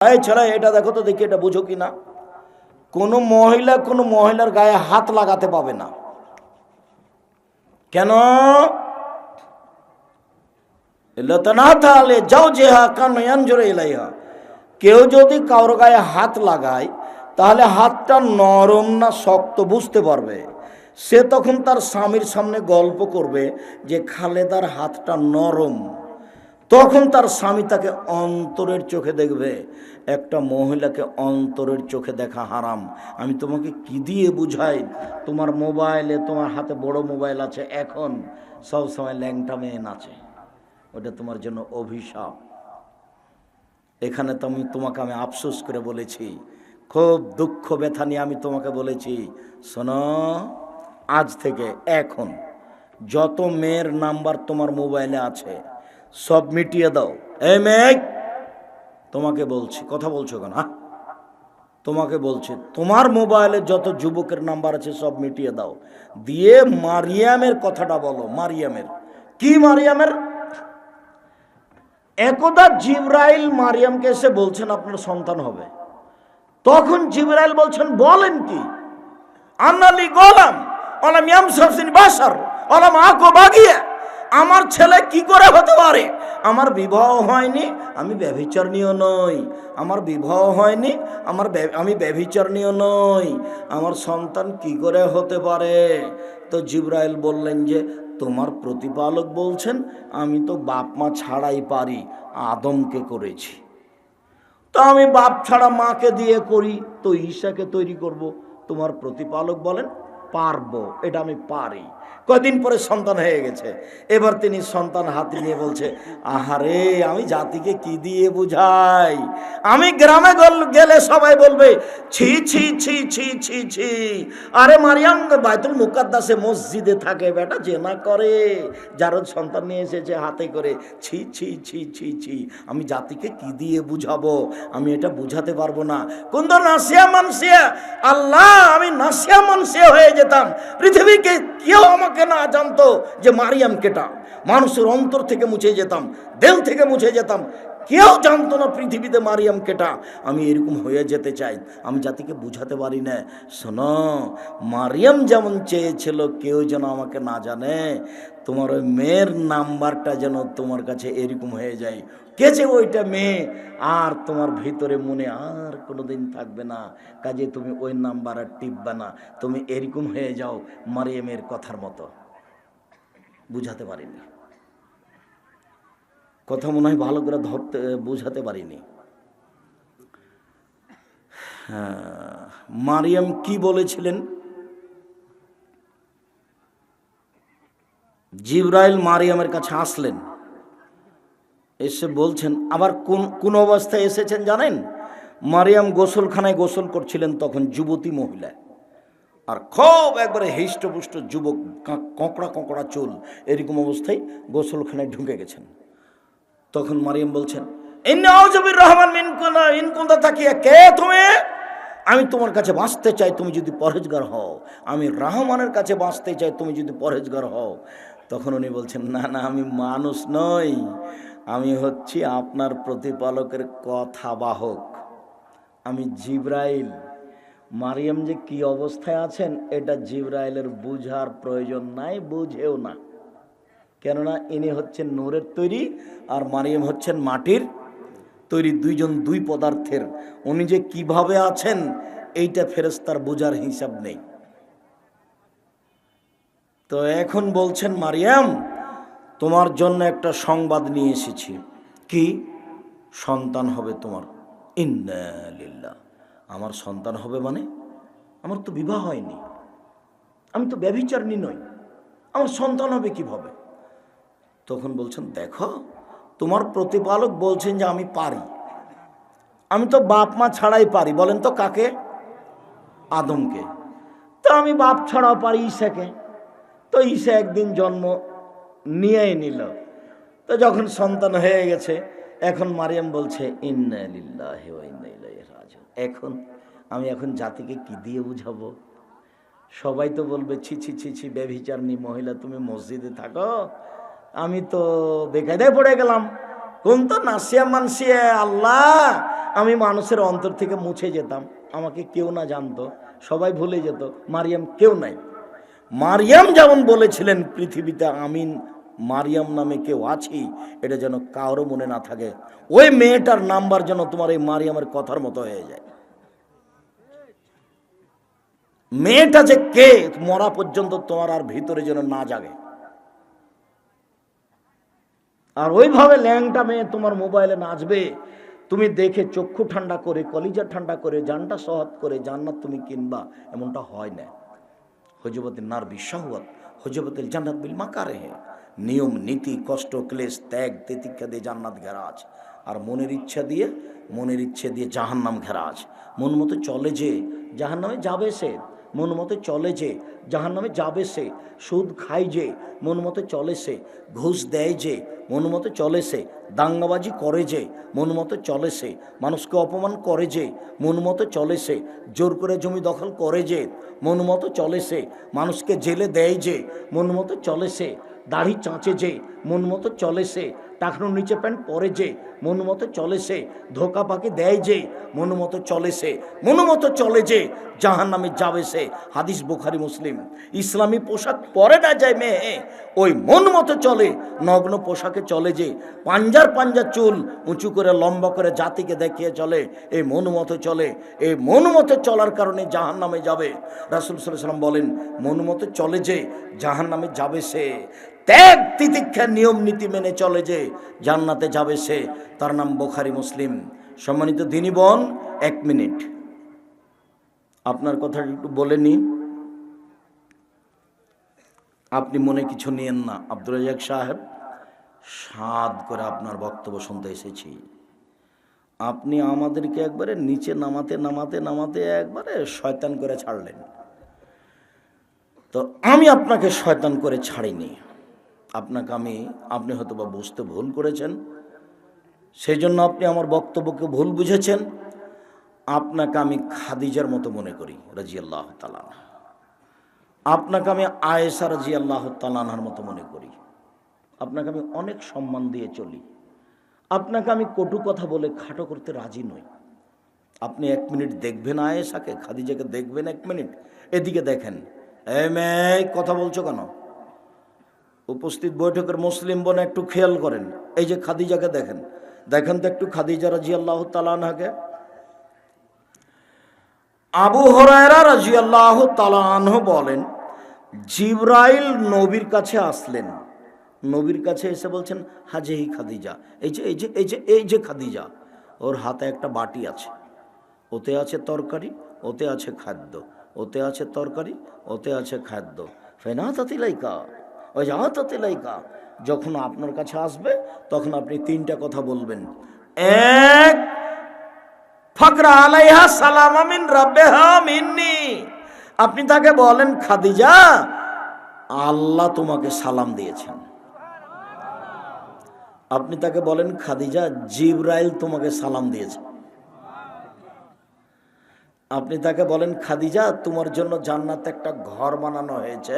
এই ছেলে, এটা দেখো তো দেখি, এটা বুঝো কি না কোনো মহিলা কোনো মহিলার গায়ে হাত লাগাতে পাবে না। কেন? যাও জোরে এলাইহা কেউ যদি কারোর গায়ে হাত লাগায়, তাহলে হাতটা নরম না শক্ত বুঝতে পারবে। সে তখন তার স্বামীর সামনে গল্প করবে যে খালেদার হাতটা নরম। তখন তার স্বামী তাকে অন্তরের চোখে দেখবে। একটা মহিলাকে অন্তরের চোখে দেখা হারাম। আমি তোমাকে কি দিয়ে বুঝাই? তোমার মোবাইলে, তোমার হাতে বড় মোবাইল আছে এখন। সব সময় ল্যাংটা মেয়ে নাচে ওটা তোমার জন্য অভিশাপ। এখানে তো আমি তোমাকে আমি আফসোস করে বলেছি। খুব দুঃখ, ব্যথা নিয়ে আমি তোমাকে বলেছি। শোনো, আজ থেকে, এখন, যত মেয়ের নাম্বার তোমার মোবাইলে আছে, সব মিটিয়ে দাও। এ মেয়ে! তোমাকে বলছি, কথা বলছো কেন হ্যাঁ তোমাকে বলছি, তোমার মোবাইলে যত যুবকের নাম্বার আছে সব মিটিয়ে দাও। দিয়ে মারিয়ামের কথাটা বলো, মারিয়ামের। কি মারিয়ামের? একদা জিব্রাইল মারিয়ামকে এসে বলছেন আপনার সন্তান হবে। তখন জিব্রাইল বলছেন, বলেন কি? আন্নালি গোলাম অলাম ইয়ামসাফসিন বাসার অলাম আকো বাগিয়া। আমার ছেলে কি করে হতে পারে? আমার বিবাহ হয়নি, আমি ব্যভিচারণীয় নই। আমার বিবাহ হয়নি, আমার আমি ব্যভিচারণীয় নই। আমার সন্তান কি করে হতে পারে? তো জিব্রাইল বললেন যে, তোমার প্রতিপালক বলছেন, আমি তো বাপ মা ছাড়াই পারি, আদমকে করেছি। তো আমি বাপ ছাড়া মাকে দিয়ে করি, তো ঈশাকে তৈরি করব। তোমার প্রতিপালক বলেন পারব, এটা আমি পারি। কদিন পরে সন্তান হয়ে গেছে। এবার তিনি সন্তান হাতে নিয়ে বলছে, আহারে, আমি জাতিকে কি দিয়ে বুঝাই? আমি গ্রামে গেলে সবাই বলবে, ছি ছি ছি ছি ছি ছি। আরে মারিয়াম, বাইতুল মুকাদ্দাসে মসজিদে থাকে বেটা জেনা করে। যার সন্তান নিয়ে এসেছে হাতে করে, ছি ছি ছি ছি ছি। আমি জাতিকে কি দিয়ে বুঝাবো? আমি এটা বুঝাতে পারব না। কোন নাসিয়া মানসিয়া, আল্লাহ, আমি নাসিয়া মানসিয়া হয়ে যেতাম। পৃথিবীকে কেউ আমাকে না জানতো যে মারিয়াম কেটা। মানুষের অন্তর থেকে মুছে যেতাম, দেহ থেকে মুছে যেতাম। কেউ জানতো না পৃথিবীতে মারিয়াম কেটা। আমি এরকম হয়ে যেতে চাই। আমি জাতিকে বুঝাতে পারি না। শোনো, মারিয়াম যেমন চেয়েছিল, কেউ যেন আমাকে না জানে। তোমার ওই মেয়ের নাম্বারটা যেন তোমার কাছে এরকম হয়ে যায়। যে ওইটা মেয়ে। আর তোমার ভিতরে মনে আর কোনো দিন থাকবে না। কাজে তুমি ওই নাম্বার আর টিপবে না। তুমি এরকম হয়ে যাও মারিয়ামের কথার মতো। বুঝাতে পারিনি। কথা মনে হয় ভালো করে ধরতে বুঝাতে পারিনি। হ্যাঁ, মারিয়াম কি বলেছিলেন? জিব্রাইল মারিয়ামের কাছে আসলেন। এসে বলছেন, আবার কোন কোন অবস্থায় এসেছেন জানেন? মারিয়াম গোসলখানায় গোসল করছিলেন তখন যুবতী মহিলা আর খুব একবারে হিষ্টপুষ্ট যুবক কঁকড়া কঁকড়া চুল এরকম অবস্থায় গোসলখানায় ঢুকে গেছেন। তখন মারিয়াম বলছেন ইন্নাউজুবির রহমান মিনকুনা ইনকুন্দা তাকিয়া, কে তুমি? আমি তোমার কাছে বাঁচতে চাই, তুমি যদি পরহেজগার হও। আমি রহমানের কাছে বাঁচতে চাই, তুমি যদি পরহেজগার হও। তখন উনি বলছেন, না না, আমি মানুষ নই। আমি হচ্ছি আপনার প্রতিপালকের কথা বাহক আমি জিব্রাইল। মারিয়াম যে কি অবস্থায় আছেন, এটা জিব্রাইলের বুঝার প্রয়োজন নাই, বুঝেও না। কেননা ইনি হচ্ছেন নূরের তৈরি আর মারিয়াম হচ্ছেন মাটির তৈরি, দুইজন দুই পদার্থের। উনি যে কীভাবে আছেন, এইটা ফেরেস্তার বোঝার হিসাব নেই। তো এখন বলছেন, মারিয়াম তোমার জন্য একটা সংবাদ নিয়ে এসেছি। কি? সন্তান হবে তোমার। ইন্নালিল্লাহ আমার সন্তান হবে মানে? আমার তো বিবাহ হয়নি। আমি তো ব্যভিচারণী নই। আমার সন্তান হবে কীভাবে? তখন বলছেন, দেখো, তোমার প্রতিপালক বলছেন যে আমি পারি। আমি তো বাপ মা ছাড়াই পারি। বলেন তো কাকে? আদমকে। তো আমি বাপ ছাড়াও পারি, ঈশাকে। তো ঈশা একদিন জন্ম নিয়েই নিল। তো যখন সন্তান হয়ে গেছে, এখন মারিয়াম বলছে এখন আমি এখন জাতিকে কি দিয়ে বুঝাবো? সবাই তো বলবে, ছি ছি ছি ছি মহিলা, তুমি মসজিদে থাকো। আমি তো বেকায়দায় পড়ে গেলাম। কোন তো নাসিয়া মানসিয়া আল্লাহ! আমি মানুষের অন্তর থেকে মুছে যেতাম। আমাকে কেউ না জানতো। সবাই ভুলে যেত। মারিয়াম কেউ নাই। মারিয়াম যেমন বলেছিলেন, পৃথিবীতে আমিন মারিয়াম নামে কেউ আছি, এটা যেন কারও মনে না থাকে। ওই মেয়েটার নাম্বার যেন তোমার এই মারিয়ামের কথার মতো হয়ে যায়। মেয়েটা যে কে, মরা পর্যন্ত তোমার আর ভিতরে যেন না জাগে। আর ওইভাবে ল্যাংটা মেয়ে তোমার মোবাইলে নাচবে। তুমি দেখে চক্ষু ঠান্ডা করে, কলিজা ঠান্ডা করে, জানটা সহৎ করে, জান্নাত তুমি কিনবা, এমনটা হয় না। হজবতের নার বিশ্বাহত হজবতের জান্নাত বিল মাকারে হে নিয়ম, নীতি, কষ্ট, ক্লেশ, ত্যাগ তেতিক্ষা দিয়ে জান্নাত ঘেরা আছে আর মনের ইচ্ছা দিয়ে, মনের ইচ্ছে দিয়ে জাহান্নাম ঘেরা আছে মন মতো চলে যে, জাহান্নামে যাবে সে। মন মতো চলে যে, জাহান্নামে যাবে সে। সুদ খায় যে, মন মতো চলে সে। ঘুষ দেয় যে, মন মতো চলে সে। দাঙ্গাবাজি করে যে, মন মতো চলে সে। মানুষকে অপমান করে যে, মন মতো চলে সে। জোর করে জমি দখল করে যে, মন মতো চলে সে। মানুষকে জেলে দেয় যে, মন মতো চলে সে। দাড়ি চাঁচে যে, মন মতো চলে সে টাকনোর নিচে প্যান্ট পরে যে, মন মতো চলে সে, ধোকা পাকি দেয় যে, মন মতো চলে সে, মন মতো চলে যে জাহান নামে যাবে সে, হাদিস বুখারি মুসলিম। ইসলামী পোশাক পরে না যায় মেয়ে, ওই মন মতো চলে, নগ্ন পোশাকে চলে যে, পাঞ্জার পাঞ্জার চুল উঁচু করে লম্বা করে জাতিকে দেখিয়ে চলে এই মন মতো চলে এই মন মতো চলার কারণে জাহান নামে যাবে। রাসুল সাল্লাম বলেন, মন মতো চলে যে জাহান নামে যাবে সে। ত্যাগ তিতিক্ষা নিয়ম নীতি মেনে চলে যে জান্নাতে যাবে সে। তার নাম বোখারি মুসলিম। সম্মানিত দিনী বোন, এক মিনিট। আপনার কথা একটু বলে নি আপনি মনে কিছু নিয়েন না। আব্দুল রাজাক সাহেব, সাদ করে আপনার বক্তব্য শুনতে এসেছি। আপনি আমাদেরকে একবারে নিচে নামাতে নামাতে নামাতে একবারে শয়তান করে ছাড়লেন। তো আমি আপনাকে শয়তান করে ছাড়িনি। আপনাকে আমি, আপনি হয়তো বা বুঝতে ভুল করেছেন। সেই জন্য আপনি আমার বক্তব্যকে ভুল বুঝেছেন। আপনাকে আমি খাদিজার মতো মনে করি রাজি আল্লাহ তালান আপনাকে আমি আয়েসা রাজি আল্লাহ তালানহার মতো মনে করি। আপনাকে আমি অনেক সম্মান দিয়ে চলি। আপনাকে আমি কটু কথা বলে খাটো করতে রাজি নই। আপনি এক মিনিট দেখবেন আয়েশাকে, খাদিজাকে দেখবেন এক মিনিট। এদিকে দেখেন এ মেয়ে, কথা বলছো কেন? উপস্থিত বৈঠকের মুসলিম বোন একটু খেয়াল করেন। এই যে খাদিজাকে দেখেন। দেখেন তো একটু খাদিজা রাজি আল্লাহ তালানহাকে আবু হরায়রা রাজি আল্লাহ তালানহ বলেন, জিব্রাইল নবীর কাছে আসলেন। নবীর কাছে এসে বলছেন হাজেহি খাদিজা। এই যে এই যে এই যে এই যে খাদিজা, ওর হাতে একটা বাটি আছে। ওতে আছে তরকারি, ওতে আছে খাদ্য, ওতে আছে তরকারি, ওতে আছে খাদ্য। ফেনা তাতিলাইকা ওই যা তাতিলাইকা যখন আপনার কাছে আসবে, তখন আপনি তিনটা কথা বলবেন। এক, ফকরা আলাইহা সালাম আমিন রাব্বেহা মিন্নি। আপনি তাকে বলেন, খাদিজা, আল্লাহ তোমাকে সালাম দিয়েছেন। আপনি তাকে বলেন, খাদিজা, জিব্রাইল তোমাকে সালাম দিয়েছে। আপনি তাকে বলেন, খাদিজা, তোমার জন্য জান্নাতে একটা ঘর বানানো হয়েছে।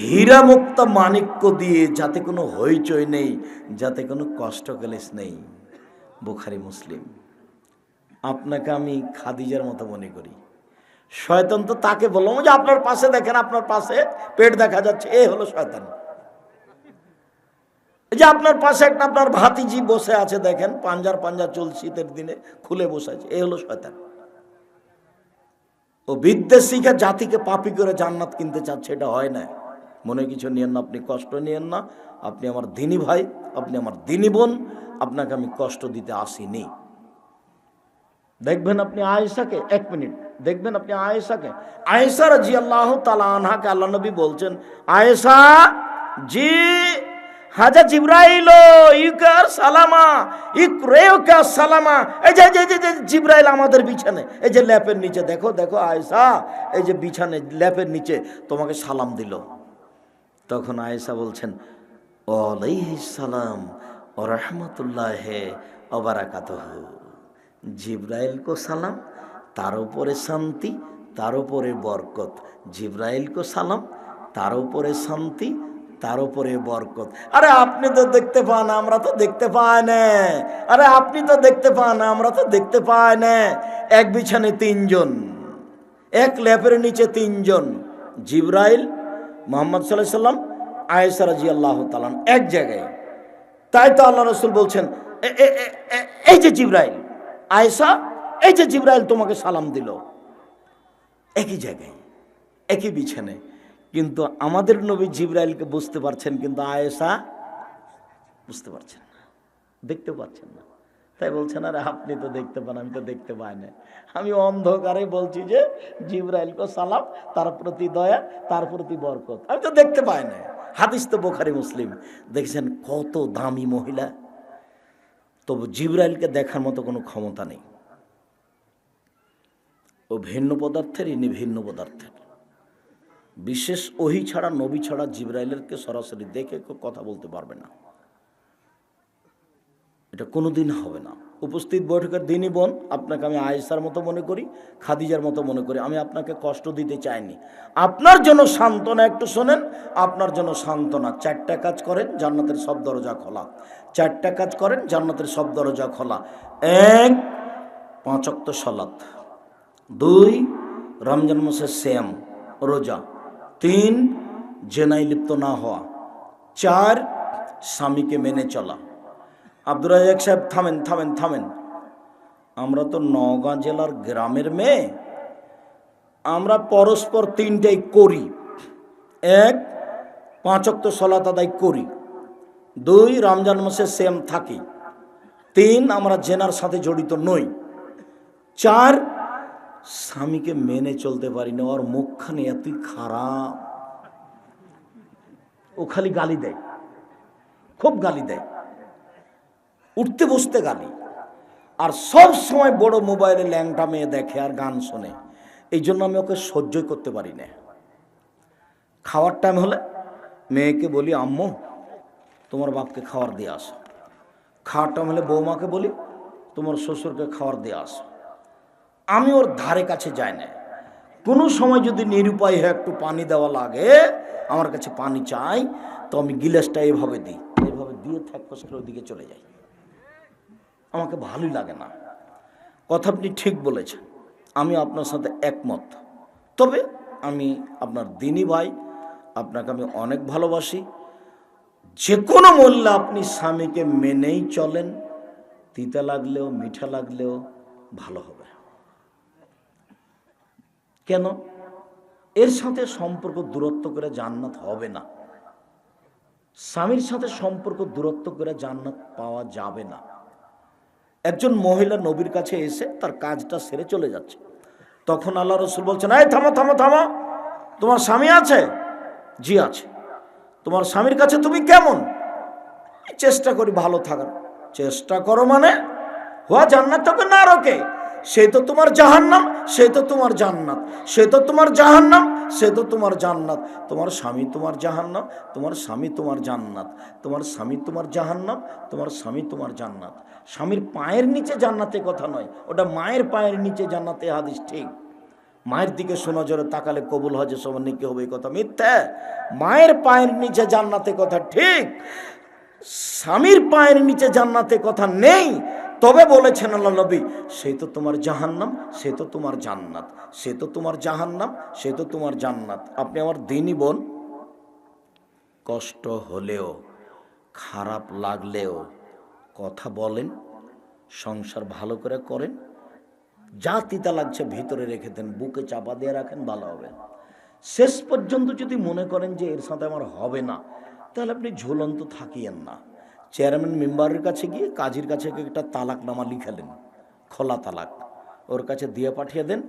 হীরা মুক্ত মাণিক্য দিয়ে যাতে কোনো হইচই নেই, যাতে কোনো কষ্ট ক্লেশ নেই। বুখারি, মুসলিম। আপনাকে আমি খাদিজার মতো মনে করি। শয়তান তো তাকে বললাম যে আপনার পাশে দেখেন, আপনার পাশে পেট দেখা যাচ্ছে, এ হলো শয়তান। যে আপনার পাশে একটা, আপনার ভাতিজি বসে আছে, দেখেন, পাঞ্জার পাঞ্জা চুল শীতের দিনে খুলে বসে আছে, এ হলো শয়তান। ও শিখে জাতিকে পাপি করে জান্নাত কিনতে চাচ্ছে, এটা হয় না। মনে কিছু নিয়েন না, আপনি কষ্ট নিয়েন না। আপনি আমার দিনী ভাই, আপনি আমার দিনী বোন, আপনাকে আমি কষ্ট দিতে আসিনি। দেখবেন আপনি আয়েশাকে, এক মিনিট, দেখবেন আপনি আয়েশাকে। আয়েশা রাজি আল্লাহ তালা আনহাকে আল্লাহ নবী বলছেন, আয়েশা, জি হাজা জিব্রাইল ইউকার সালামা ইকরেউকা সালামা। এই যে যে যে জিব্রাইল আমাদের বিছানে, এই যে ল্যাপের নিচে, দেখো দেখো আয়েশা, এই যে বিছানে, ল্যাপের নিচে তোমাকে সালাম দিল। তখন আয়েশা বলছেন সালাম ও রহমতুল্লাহ অবারাকাতহ জিব্রাইল কো সালাম, তার উপরে শান্তি, তার উপরে বরকত। জিব্রাইল কো সালাম, তার উপরে শান্তি তার উপরে বরকত। আরে আপনি তো দেখতে পান, আমরা তো দেখতে পাই না। আরে আপনি তো দেখতে পান, আমরা তো দেখতে পাই না। এক বিছানে তিনজন, এক ল্যাপের নিচে তিনজন, জিব্রাইল, মোহাম্মদ সাল্লাহ সাল্লাম আয়েসা রাজি আল্লাহ তালান এক জায়গায়। তাই তো আল্লাহ রসুল বলছেন, "এ- এ- এ- এ- এই যে জিব্রাইল, আয়েশা, এই যে জিব্রাইল তোমাকে সালাম দিল। একই জায়গায়, একই বিছানে। কিন্তু আমাদের নবী জিব্রাইলকে বুঝতে পারছেন, কিন্তু আয়েশা বুঝতে পারছেন না, দেখতে পাচ্ছেন না। তাই বলছেন, আরে আপনি তো দেখতে পান, আমি তো দেখতে পাই না। আমি অন্ধকারে বলছি যে, জিব্রাইলকে সালাম, তার প্রতি দয়া, তার প্রতি বরকত। আমি তো দেখতে পাই না। হাদিস তো বোখারি মুসলিম। দেখছেন কত দামি মহিলা? তবু জিব্রাইলকে দেখার মতো কোনো ক্ষমতা নেই। ও ভিন্ন পদার্থের ইনি ভিন্ন পদার্থের। বিশেষ ওহি ছাড়া, নবী ছাড়া জিব্রাইলেরকে সরাসরি দেখে কেউ কথা বলতে পারবে না। এটা কোনো দিন হবে না। উপস্থিত বৈঠকের দিনই বোন, আপনাকে আমি আয়েসার মতো মনে করি, খাদিজার মতো মনে করি। আমি আপনাকে কষ্ট দিতে চাইনি। আপনার জন্য সান্ত্বনা একটু শোনেন, আপনার জন্য সান্ত্বনা। চারটা কাজ করেন, জান্নাতের সব দরজা খোলা। চারটা কাজ করেন, জান্নাতের সব দরজা খোলা। এক পাঁচক্ত সলাত। দুই, রমজান মাসের শ্যাম রোজা। তিন, জেনাই লিপ্ত না হওয়া। চার, স্বামীকে মেনে চলা। আব্দুর রাজাক সাহেব, থামেন থামেন থামেন। আমরা তো নওগাঁ জেলার গ্রামের মেয়ে। আমরা পরস্পর তিনটাই করি। এক পাঁচক্ত সলাত আদায় করি। দুই, রমজান মাসে সেম থাকি। তিন, আমরা জেনার সাথে জড়িত নই। চার স্বামীকে মেনে চলতে পারি না ওর মুখখানে এতই খারাপ। ও খালি গালি দেয়, খুব গালি দেয়। উঠতে বসতে গালি। আর সব সময় বড় মোবাইলে ল্যাংটা মেয়ে দেখে আর গান শোনে। এই জন্য আমি ওকে সহ্যই করতে পারি না। খাওয়ার টাইম হলে মেয়েকে বলি, আম্মু, তোমার বাপকে খাবার দিয়ে আসো। খাওয়ার টাইম হলে বৌমাকে বলি, তোমার শ্বশুরকে খাবার দিয়ে আসো। আমি ওর ধারে কাছে যাই না কোনো সময় যদি নিরুপায় হয়ে একটু পানি দেওয়া লাগে, আমার কাছে পানি চাই, তো আমি গিলাসটা এভাবে দিই, এভাবে দিয়ে থাক করে ওদিকে চলে যাই। আমাকে ভালোই লাগে না। কথা আপনি ঠিক বলেছেন, আমি আপনার সাথে একমত। তবে আমি আপনার দিনী ভাই, আপনাকে আমি অনেক ভালোবাসি। যে কোনো মূল্যে আপনি স্বামীকে মেনেই চলেন, তিতা লাগলেও, মিঠা লাগলেও ভালো হবে। কেন? এর সাথে সম্পর্ক দূরত্ব করে জান্নাত হবে না। স্বামীর সাথে সম্পর্ক দূরত্ব করে জান্নাত পাওয়া যাবে না। একজন মহিলা নবীর কাছে এসে তার কাজটা সেরে চলে যাচ্ছে। তখন আল্লাহ রসুল বলছেন, এই থামো থামো থামো। তোমার স্বামী আছে? জি, আছে। তোমার স্বামীর কাছে তুমি কেমন? চেষ্টা করি ভালো থাকার। চেষ্টা করো মানে? হওয়া জান্নাত তোকে না রোকে। সে তো তোমার জাহান্নাম, সে তো তোমার জান্নাত। সে তো তোমার জাহান্নাম, সে তো তোমার জান্নাত। তোমার স্বামী তোমার জাহান্নাম, তোমার স্বামী তোমার জান্নাত। তোমার স্বামী তোমার জাহান্নাম, তোমার স্বামী তোমার জান্নাত। স্বামীর পায়ের নিচে জান্নাতে কথা নয়, ওটা মায়ের পায়ের নিচে জান্নাতে হাদিস ঠিক। মায়ের দিকে সোনজরে তাকালে কবুল হজে সবার নিকে হবে এই কথা। মিথ্যা। মায়ের পায়ের নিচে জান্নাতে কথা ঠিক। স্বামীর পায়ের নিচে জান্নাতে কথা নেই। তবে বলেছেন আল্লাহ নবী, সে তো তোমার জাহান্নাম, সে তো তোমার জান্নাত, সে তো তোমার জাহান্নাম, সে তো তোমার জান্নাত। আপনি আমার দিনই বোন, কষ্ট হলেও, খারাপ লাগলেও কথা বলেন, সংসার ভালো করে করেন, যা তিতা লাগছে ভিতরে রেখে দেন, বুকে চাপা দিয়ে রাখেন, ভালো হবে। শেষ পর্যন্ত যদি মনে করেন যে এর সাথে আমার হবে না, তাহলে আপনি ঝুলন্ত থাকিয়েন না। চেয়ারম্যান মেম্বারের কাছে গিয়ে কাজীর কাছে একটা তালাকনামা লিখালেন, খোলা তালাক। ওর কাছে দিয়ে পাঠিয়ে দেন,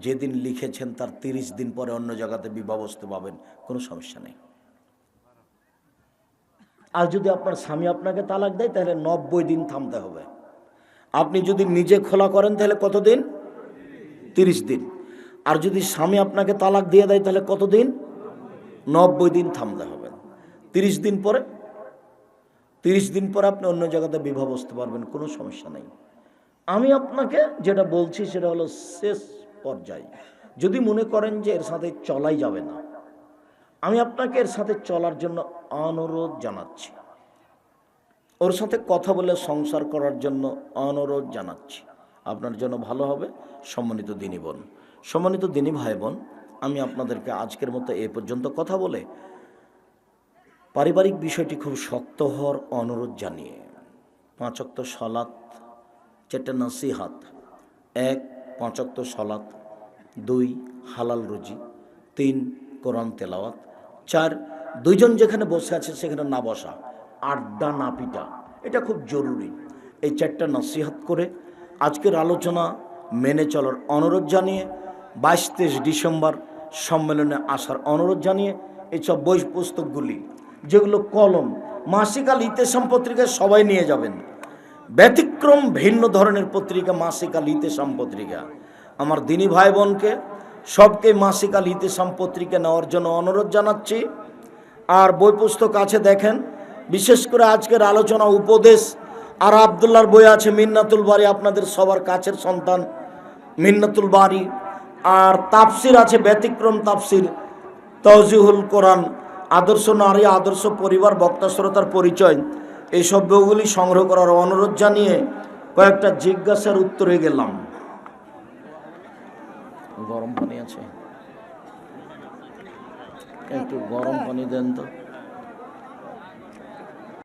যেদিন লিখেছেন তার তিরিশ দিন পরে অন্য জায়গাতে বিবাহস্ত পাবেন, কোনো সমস্যা নেই। আর যদি আপনার স্বামী আপনাকে তালাক দেয়, তাহলে নব্বই দিন থামতে হবে। আপনি যদি নিজে খোলা করেন, তাহলে কতদিন? তিরিশ দিন। আর যদি স্বামী আপনাকে তালাক দিয়ে দেয়, তাহলে কতদিন? নব্বই দিন থামতে হবে। তিরিশ দিন পরে তিরিশ দিন পর আপনি অন্য জায়গাতে বিবাহ বসতে পারবেন, কোনো সমস্যা নেই। আমি আপনাকে যেটা বলছি সেটা হলো শেষ পর্যায়ে। যদি মনে করেন যে এর সাথে চলাই যাবে না, আমি আপনাকে এর সাথে চলার জন্য অনুরোধ জানাচ্ছি। ওর সাথে কথা বলে সংসার করার জন্য অনুরোধ জানাচ্ছি। আপনার জন্য ভালো হবে, সম্মানিত দিনী বোন। সম্মানিত দিনী ভাই বোন, আমি আপনাদেরকে আজকের মতো এ পর্যন্ত কথা বলে পারিবারিক বিষয়টি খুব শক্ত হওয়ার অনুরোধ জানিয়ে। পাঁচক্ত সলাৎ চারটে নসিহাত। এক পাঁচক্ত সলাৎ দুই, হালাল রুজি। তিন, কোরআন তেলাওয়াত। চার, দুইজন যেখানে বসে আছে সেখানে না বসা। আড্ডা না পিটা। এটা খুব জরুরি। এই চারটা নসিহাত করে আজকের আলোচনা মেনে চলার অনুরোধ জানিয়ে বাইশ তেইশ ডিসেম্বর সম্মেলনে আসার অনুরোধ জানিয়ে এইসব বই পুস্তকগুলি যেগুলো কলম, মাসিক আল ইতেসাম পত্রিকায় সবাই নিয়ে যাবেন। ব্যতিক্রম ভিন্ন ধরনের পত্রিকা, মাসিক আল ইতেসাম পত্রিকা আমার দিনী ভাই বোনকে সবকে মাসিক আল ইতেসাম পত্রিকা নেওয়ার জন্য অনুরোধ জানাচ্ছি। আর বই পুস্তক আছে দেখেন, বিশেষ করে আজকের আলোচনা উপদেশ। আর আবদুল্লার বই আছে মিন্নাতুল বাড়ি আপনাদের সবার কাছের সন্তান মিন্নাতুল বাড়ি আর তাফসির আছে ব্যতিক্রম তাফসির তজিহুল কোরআন। আদর্শ নারী, আদর্শ পরিবার বক্তা শ্রোতার পরিচয়, এই সভ্যগুলি সংগ্রহ করার অনুরোধ জানিয়ে কয়েকটা জিজ্ঞাসার উত্তরে গেলাম। গরম পানি আছে। একটু গরম পানি দেন তো।